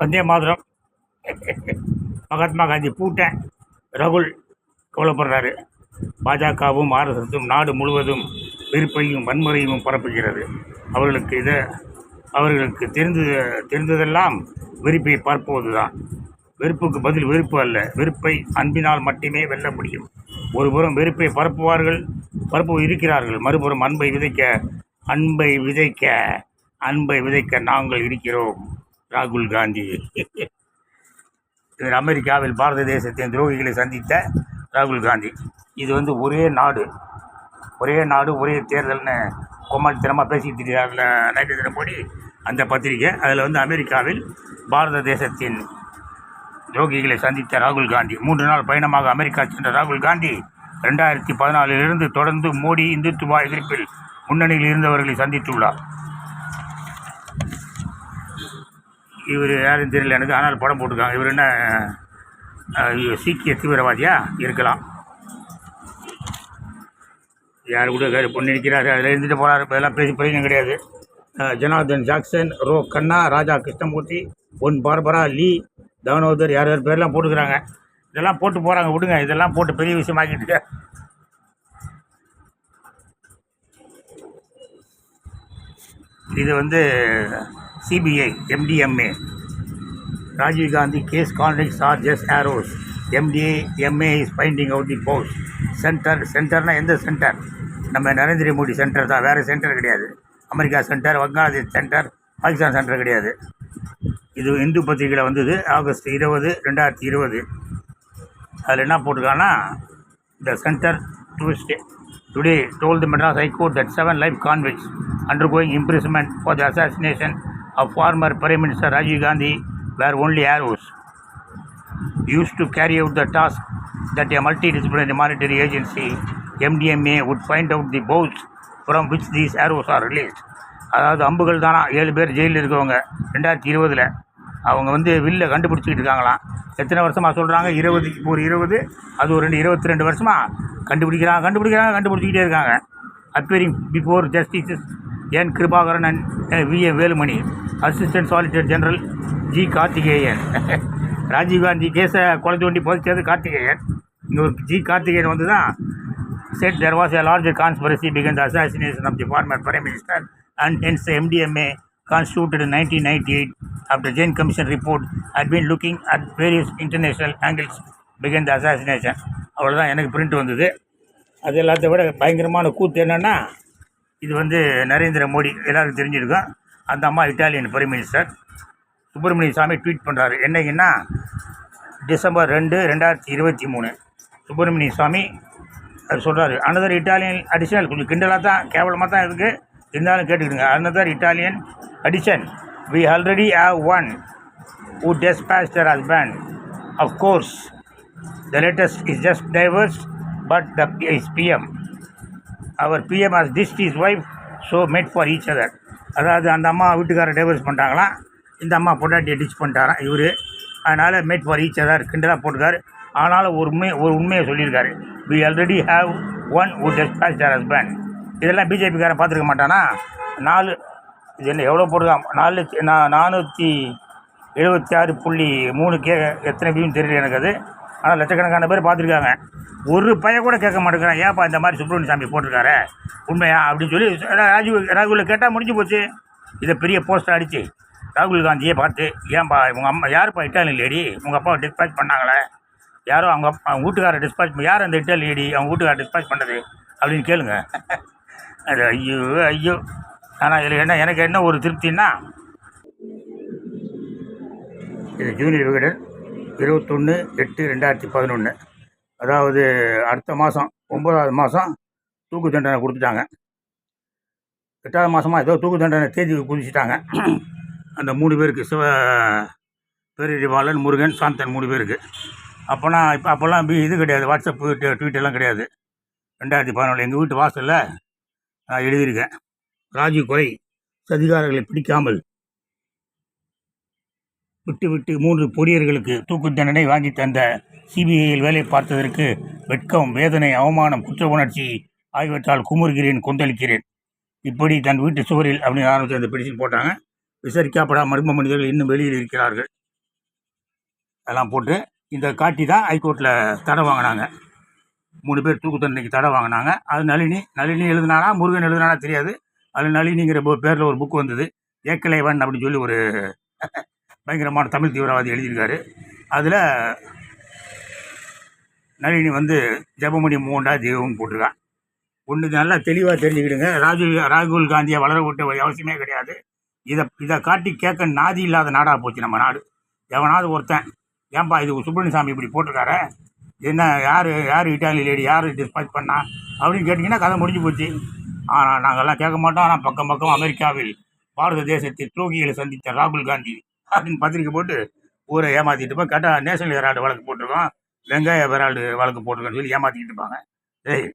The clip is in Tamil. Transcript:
வந்தே மாதிரம். மகாத்மா காந்தி பூட்டேன் ரகுல் கவலைப்படுறாரு பாஜகவும் ஆர்எஸ்எஸும் நாடு முழுவதும் வெறுப்பையும் வன்முறையும் பரப்புகிறது. அவர்களுக்கு இதை அவர்களுக்கு தெரிந்து தெரிந்ததெல்லாம் வெறுப்பை பார்ப்பது தான் வெறுப்புக்கு பதில் வெறுப்பு அல்ல. வெறுப்பை அன்பினால் மட்டுமே வெல்ல முடியும். ஒருபுறம் வெறுப்பை பரப்புவார்கள் பரப்பு இருக்கிறார்கள். மறுபுறம் அன்பை விதைக்க அன்பை விதைக்க அன்பை விதைக்க நாங்கள் இருக்கிறோம். ராகுல் காந்தி. இவர் அமெரிக்காவில் பாரத தேசத்தின் துரோகிகளை சந்தித்த ராகுல் காந்தி. இது வந்து ஒரே நாடு. ஒரே நாடு ஒரே தேர்தல்னு கோமாளித்தனமாக பேசிக்கிட்டு இருக்கிறார்ல நரேந்திர மோடி அந்த பத்திரிகை. அதில் வந்து அமெரிக்காவில் பாரத தேசத்தின் துரோகிகளை சந்தித்த ராகுல் காந்தி. மூன்று நாள் பயணமாக அமெரிக்கா சென்ற ராகுல் காந்தி ரெண்டாயிரத்தி பதினாலிலிருந்து தொடர்ந்து மோடி இந்துத்துவா எதிர்ப்பில் முன்னணியில் இருந்தவர்களை சந்தித்துள்ளார். இவர் யாரும் தெரியல எனக்கு. ஆனால் படம் போட்டிருக்காங்க. இவர் என்ன இவர் சீக்கிய தீவிரவாதியா? இருக்கலாம். யார் கூட பொண்ணு நிற்கிறாரு அதில் இருந்துட்டு போகிறாரு இதெல்லாம் பேசி பிரச்சனை கிடையாது. ஜனார்தன் ஜாக்சன் ரோ கண்ணா ராஜா கிருஷ்ணமூர்த்தி பொன் பார்பரா லீ தவனோதர் யார் யார் பேர்லாம் போட்டுக்கிறாங்க. இதெல்லாம் போட்டு போகிறாங்க விடுங்க. இதெல்லாம் போட்டு பெரிய விஷயமாக்கிட்டு இது வந்து CBI MDMA Rajiv Gandhi case conflicts are just arrows MDA MA is finding out the boss centre சென்டர்னால் எந்த சென்டர் நம்ம நரேந்திர மோடி சென்டர் தான். வேறு சென்டர் கிடையாது. America centre Bangladesh centre Pakistan centre கிடையாது. இது இந்து பத்திரிகையில் வந்தது ஆகஸ்ட் இருபது ரெண்டாயிரத்தி இருபது. அதில் என்ன போட்டிருக்காங்கன்னா the centre டுவிஸ்டே today told the Madras high court that seven life convicts undergoing imprisonment for the assassination of former Prime Minister Rajiv Gandhi were only arrows used to carry out the task that a multidisciplinary monetary agency MDMA would find out the bows from which these arrows are released. அதாவது அம்புகள் தானா? ஏழு பேர் ஜெயிலில் இருக்கவங்க. ரெண்டாயிரத்தி இருபதில். அவங்க வந்து வில்ல கண்டுபிடிச்சிக்கிட்டு இருக்காங்களாம். எத்தனை வருஷமாக சொல்கிறாங்க இருபது ஒரு இருபது அது ஒரு ரெண்டு இருபத்தி ரெண்டு வருஷமாக கண்டுபிடிக்கிறாங்க கண்டுபிடிக்கிறாங்க கண்டுபிடிச்சிக்கிட்டே இருக்காங்க. Appearing before justices N Kirubakaran and V A Velumani assistant solicitor general G Karthikeyan Rajiv Gandhi கேஸை கொலை தோண்டி புதைச்சது கார்த்திகேயன் இங்கே ஜி கார்த்திகேயன் வந்து தான் said there was a large conspiracy began the assassination of the former prime minister and hence MDMA constituted in 1998 after Jain Commission report had been looking at various international angles began the assassination அவ்வளோதான் எனக்கு பிரிண்ட் வந்தது அது எல்லாத்த விட பயங்கரமான கூத்து என்னென்னா இது வந்து நரேந்திர மோடி எல்லாருக்கும் தெரிஞ்சிருக்கும். அந்த அம்மா இட்டாலியன் பிரைம் மினிஸ்டர் சுப்பிரமணிய சாமி ட்வீட் பண்ணுறாரு என்னைக்குன்னா டிசம்பர் ரெண்டு ரெண்டாயிரத்தி இருபத்தி மூணு. சுப்பிரமணிய சுவாமி அவர் சொல்கிறாரு அனதர் இட்டாலியன் அடிஷனல் கொஞ்சம் கிண்டலாக தான் கேவலமாக தான் இருக்குது இருந்தாலும் கேட்டுக்கிடுங்க. Another Italian addition we already have one who dispatched husband husband. Of the latest is just just but but the PM our PM as this is wife so so for each other அதாவது அந்த அம்மா வீட்டுக்காரர் டைவர்ஸ் பண்ணிட்டாங்களாம். இந்த அம்மா பொண்டாட்டியை டிச் பண்ணிட்டாராம் இவர். அதனால் மேட் ஃபார் ஈச் அதர் கிண்டலாக போட்டிருக்காரு. ஆனாலும் ஒரு உண்மை ஒரு உண்மையை சொல்லியிருக்காரு. We already have one who dispatched their husband இதெல்லாம் பிஜேபிக்காரன் பார்த்துருக்க மாட்டானா? நாலு இது என்ன எவ்வளோ போட்டுருக்கான்? நாலு நான் நானூற்றி எழுபத்தி ஆறு புள்ளி மூணு கே எத்தனை வியூன்னு தெரியல எனக்கு அது. ஆனால் லட்சக்கணக்கான பேர் பார்த்துருக்காங்க. ஒரு பைய கூட கேட்க மாட்டேங்கிறான். ஏன்ப்பா இந்த மாதிரி சுப்பிரமணிய சாமி போட்டிருக்காரு? உண்மையா? அப்படின்னு சொல்லி ராஜீவ் ராகுல கேட்டால் முடிஞ்சு போச்சு. இதை பெரிய போஸ்டர் அடித்து ராகுல் காந்தியை பார்த்து ஏன்பா உங்கள் அம்மா யாருப்பா இட்டாலி லேடி உங்கள் அப்பாவை டிஸ்பேச் பண்ணாங்களே? யாரோ அவங்க அப்பா அவங்க வீட்டுக்காரர் டிஸ்பேச் யார் அந்த இட்டாலி லேடி அவங்க வீட்டுக்காரர் டிஸ்பேச் பண்ணது? அப்படின்னு கேளுங்க. அது ஐயோ ஐயோ. ஆனால் இதில் என்ன எனக்கு என்ன ஒரு திருப்தின்னா இது ஜூனியர் விகடன். இருபத்தொன்று எட்டு ரெண்டாயிரத்தி பதினொன்று அதாவது அடுத்த மாதம் ஒம்பதாவது மாதம் தூக்கு தண்டனை கொடுத்துட்டாங்க. எட்டாவது மாதமாக ஏதோ தூக்கு தண்டனை தேதி குதிச்சிட்டாங்க. அந்த மூணு பேருக்கு சிவ பேரறிவாளன் முருகன் சாந்தன் மூணு பேருக்கு. அப்போனா இப்போ அப்போல்லாம் பி இது கிடையாது. வாட்ஸ்அப்பு ட்விட்டர்லாம் எல்லாம் கிடையாது. ரெண்டாயிரத்தி பதினொன்று எங்கள் வீட்டு வாசலில் நான் எழுதியிருக்கேன். ராஜீவ் கொலை சதிகாரர்களை பிடிக்காமல் விட்டு விட்டு மூன்று பொறியர்களுக்கு தூக்கு தண்டனை வாங்கி தந்த சிபிஐயில் வேலை பார்த்ததற்கு வெட்கம் வேதனை அவமானம் குற்ற உணர்ச்சி ஆகியவற்றால் குமுறுகிறேன் கொந்தளிக்கிறேன். இப்படி தன் வீட்டு சுவரில் அப்படின்னு ஆரம்பித்து அந்த பெடிஷன் போட்டாங்க. விசாரிக்கப்படா மர்ம மனிதர்கள் இன்னும் வெளியில் இருக்கிறார்கள். அதெல்லாம் போட்டு இந்த காட்டி தான் ஹைகோர்ட்டில் தடை வாங்கினாங்க. மூணு பேர் தூக்கு தண்டனைக்கு தடை வாங்கினாங்க. அது நளினி நளினி எழுதினானா முருகன் எழுதினானா தெரியாது. அது நளினிங்கிற பேரில் ஒரு புக் வந்தது. ஏக்கலைவன் அப்படின்னு சொல்லி ஒரு பயங்கரமான தமிழ் தீவிரவாதி எழுதியிருக்காரு. அதில் நளினி வந்து ஜெபமணி மூண்டா தெய்வம்னு போட்டிருக்கான். ஒன்று நல்லா தெளிவாக தெரிஞ்சுக்கிடுங்க. ராஜீவ் ராகுல் காந்தியை வளர விட்ட ஒரு அவசியமே கிடையாது. இதை இதை காட்டி கேட்க நாதி இல்லாத நாடாக போச்சு நம்ம நாடு. எவனாவது ஒருத்தன் ஏன்பா இது சுப்பிரமணியசாமி இப்படி போட்டிருக்காரு? என்ன யார் யார் இட்டாலி லேடி யார் டிஸ்பாச் பண்ணா? அப்படின்னு கேட்டிங்கன்னா கதை முடிஞ்சு போச்சு. ஆனால் நாங்கள்லாம் கேட்க மாட்டோம். ஆனால் பக்கம் பக்கம் அமெரிக்காவில் பாரத தேசத்தை துரோகிகளை சந்தித்த ராகுல் காந்தி அப்படின்னு பத்திரிக்கை போட்டு ஊரை ஏமாற்றிட்டு போய் கேட்டால் நேஷனல் ஹெரால்டு வழக்கு போட்டிருக்கோம். வெங்காய ஹெரால்டு வழக்கு போட்டிருக்கோன்னு சொல்லி ஏமாற்றிக்கிட்டு இருப்பாங்க. ஏய்